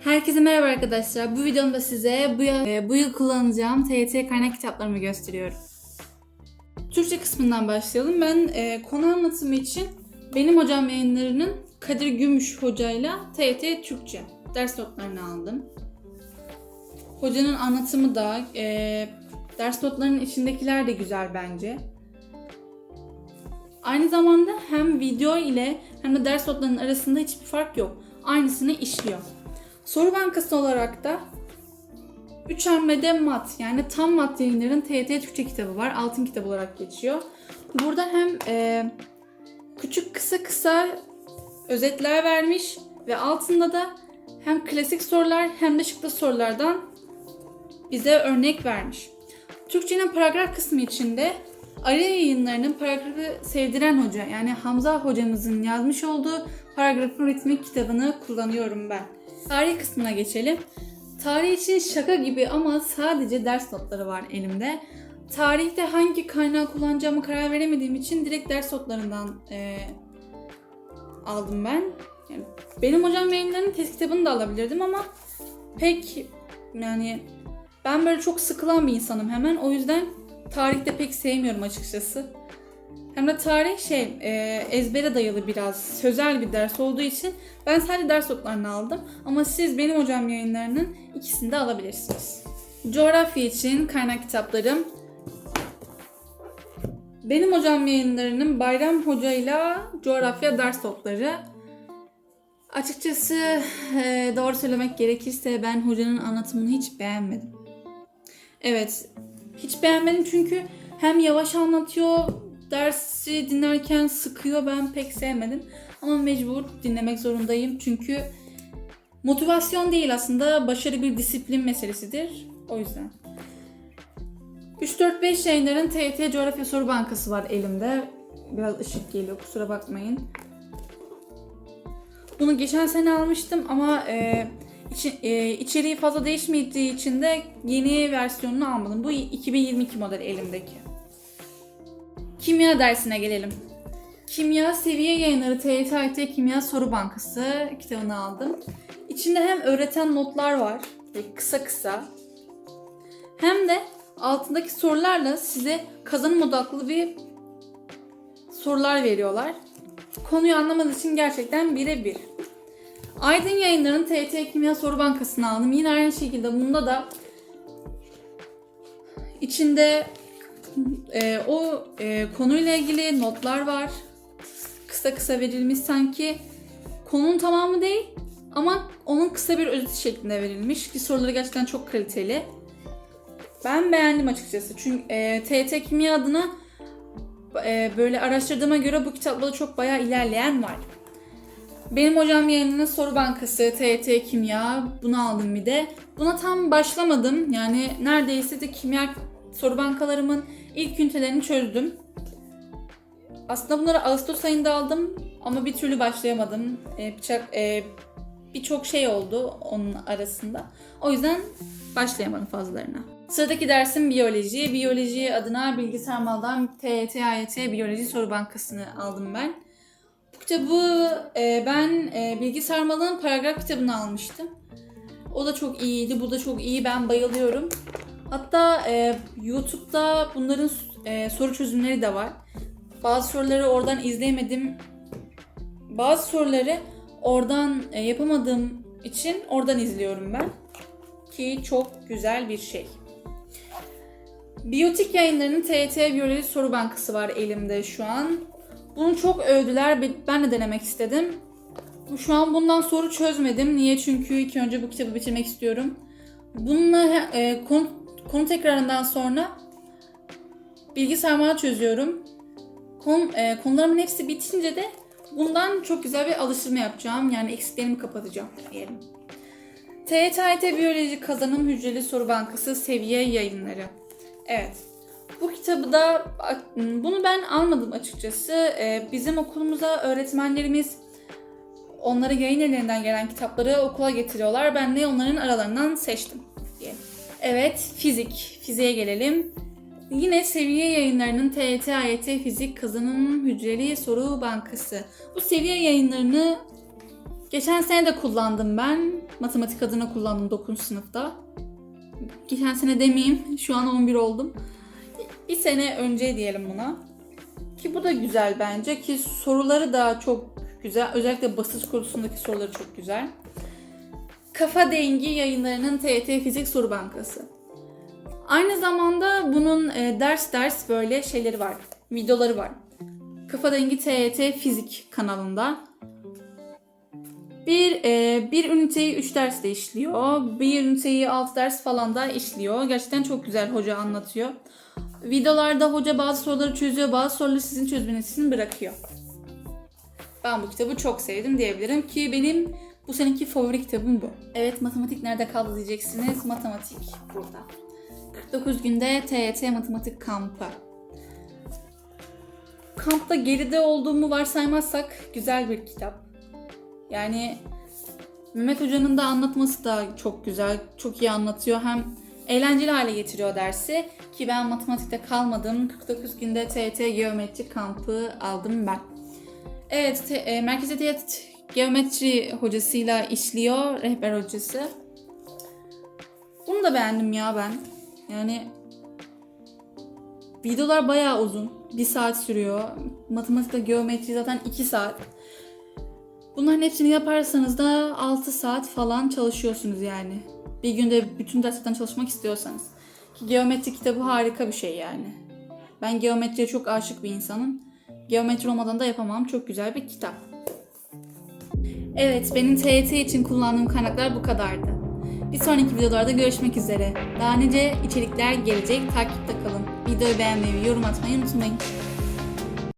Herkese merhaba arkadaşlar. Bu videomda size bu, yıl- e, bu yıl kullanacağım TYT kaynak kitaplarımı gösteriyorum. Türkçe kısmından başlayalım. Ben e, konu anlatımı için benim hocam yayınlarının Kadir Gümüş hocayla TYT Türkçe ders notlarını aldım. Hocanın anlatımı da, e, ders notlarının içindekiler de güzel bence. Aynı zamanda hem video ile hem de ders notlarının arasında hiçbir fark yok. Aynısını işliyor. Soru bankası olarak da 3 hamlede mat yani tam mat yayınların TYT Türkçe kitabı var. Altın kitap olarak geçiyor. Burada hem e, küçük kısa kısa özetler vermiş ve altında da hem klasik sorular hem de şıklı sorulardan bize örnek vermiş. Türkçenin paragraf kısmı içinde Arya yayınlarının paragrafı sevdiren hoca yani Hamza hocamızın yazmış olduğu paragrafın ritmik kitabını kullanıyorum ben. Tarih kısmına geçelim. Tarih için şaka gibi ama sadece ders notları var elimde. Tarihte hangi kaynağı kullanacağımı karar veremediğim için direkt ders notlarından eee, aldım ben. Yani benim hocam yayınlarının test kitabını da alabilirdim ama pek yani ben böyle çok sıkılan bir insanım hemen. O yüzden tarihte pek sevmiyorum açıkçası. Hem de tarih şey e, ezbere dayalı biraz sözel bir ders olduğu için ben sadece ders notlarını aldım. Ama siz benim hocam yayınlarının ikisini de alabilirsiniz. Coğrafya için kaynak kitaplarım. Benim hocam yayınlarının Bayram Hoca'yla coğrafya ders notları. Açıkçası e, doğru söylemek gerekirse ben hocanın anlatımını hiç beğenmedim. Evet, hiç beğenmedim çünkü hem yavaş anlatıyor, dersi dinlerken sıkıyor ben pek sevmedim. Ama mecbur dinlemek zorundayım çünkü motivasyon değil aslında başarı bir disiplin meselesidir. O yüzden. 3-4-5 yayınların TYT Coğrafya Soru Bankası var elimde. Biraz ışık geliyor kusura bakmayın. Bunu geçen sene almıştım ama e, içi- e, içeriği fazla değişmediği için de yeni versiyonunu almadım. Bu 2022 model elimdeki. Kimya dersine gelelim. Kimya seviye yayınları TYT Kimya Soru Bankası kitabını aldım. İçinde hem öğreten notlar var, kısa kısa. Hem de altındaki sorularla size kazanım odaklı bir sorular veriyorlar. Konuyu anlamanız için gerçekten birebir. Aydın Yayınları'nın TYT Kimya Soru Bankası'nı aldım. Yine aynı şekilde bunda da içinde e, o e, konuyla ilgili notlar var. Kısa kısa verilmiş sanki konunun tamamı değil ama onun kısa bir özeti şeklinde verilmiş ki soruları gerçekten çok kaliteli. Ben beğendim açıkçası çünkü e, TYT Kimya adına e, böyle araştırdığıma göre bu kitapta çok bayağı ilerleyen var. Benim hocam yayınının soru bankası TYT Kimya bunu aldım bir de. Buna tam başlamadım yani neredeyse de kimya soru bankalarımın ilk ünitelerini çözdüm. Aslında bunları Ağustos ayında aldım ama bir türlü başlayamadım. Ee, bıçak- e, şey oldu onun arasında. O yüzden başlayamadım fazlalarına. Sıradaki dersim biyoloji. Biyoloji adına bilgisayar maldan TYT AYT Biyoloji Soru Bankası'nı aldım ben. Kitabı e, ben e, bilgisayar malının paragraf kitabını almıştım. O da çok iyiydi. Bu da çok iyi. Ben bayılıyorum. Hatta e, YouTube'da bunların e, soru çözümleri de var. Bazı soruları oradan izleyemedim. Bazı soruları oradan e, yapamadığım için oradan izliyorum ben. Ki çok güzel bir şey. Biyotik yayınlarının TYT Biyoloji Soru Bankası var elimde şu an. Bunu çok övdüler. Ben de denemek istedim. Şu an bundan soru çözmedim. Niye? Çünkü ilk önce bu kitabı bitirmek istiyorum. Bununla e, konu, konu tekrarından sonra bilgi çözüyorum. Kon, e, konularımın hepsi bitince de bundan çok güzel bir alıştırma yapacağım. Yani eksiklerimi kapatacağım diyelim. TYT Biyoloji Kazanım Hücreli Soru Bankası Seviye Yayınları. Evet. Bu kitabı da bunu ben almadım açıkçası. Ee, Bizim okulumuza öğretmenlerimiz onlara yayın evlerinden gelen kitapları okula getiriyorlar. Ben de onların aralarından seçtim diye. Evet, fizik. Fiziğe gelelim. Yine seviye yayınlarının TYT AYT Fizik Kazanım Hücreli Soru Bankası. Bu seviye yayınlarını Geçen sene de kullandım ben. Matematik adına kullandım 9. sınıfta. Geçen sene demeyeyim. Şu an 11 oldum. Bir sene önce diyelim buna. Ki bu da güzel bence. Ki soruları da çok güzel. Özellikle basınç konusundaki soruları çok güzel. Kafa Dengi yayınlarının TET Fizik Soru Bankası. Aynı zamanda bunun e, ders ders böyle şeyleri var. Videoları var. Kafa Dengi TET Fizik kanalında. Bir, e, bir üniteyi 3 derste işliyor. Bir üniteyi 6 ders falan da işliyor. Gerçekten çok güzel hoca anlatıyor. Videolarda hoca bazı soruları çözüyor, bazı soruları sizin çözmeniz için bırakıyor. Ben bu kitabı çok sevdim diyebilirim ki benim bu seneki favori kitabım bu. Evet matematik nerede kaldı diyeceksiniz. Matematik burada. 49 günde TYT matematik kampı. Kampta geride olduğumu varsaymazsak güzel bir kitap. Yani Mehmet Hoca'nın da anlatması da çok güzel, çok iyi anlatıyor. Hem eğlenceli hale getiriyor dersi ki ben matematikte kalmadım. 49 günde TET geometri kampı aldım ben. Evet, te, e, Merkez Edebiyat geometri hocasıyla işliyor, rehber hocası. Bunu da beğendim ya ben. Yani videolar bayağı uzun. Bir saat sürüyor. Matematikte geometri zaten 2 saat. Bunların hepsini yaparsanız da 6 saat falan çalışıyorsunuz yani. Bir günde bütün derslerden çalışmak istiyorsanız. Ki geometri kitabı harika bir şey yani. Ben geometriye çok aşık bir insanım. Geometri olmadan da yapamam. Çok güzel bir kitap. Evet, benim TYT için kullandığım kaynaklar bu kadardı. Bir sonraki videolarda görüşmek üzere. Daha nice içerikler gelecek. Takipte kalın. Videoyu beğenmeyi yorum atmayı unutmayın.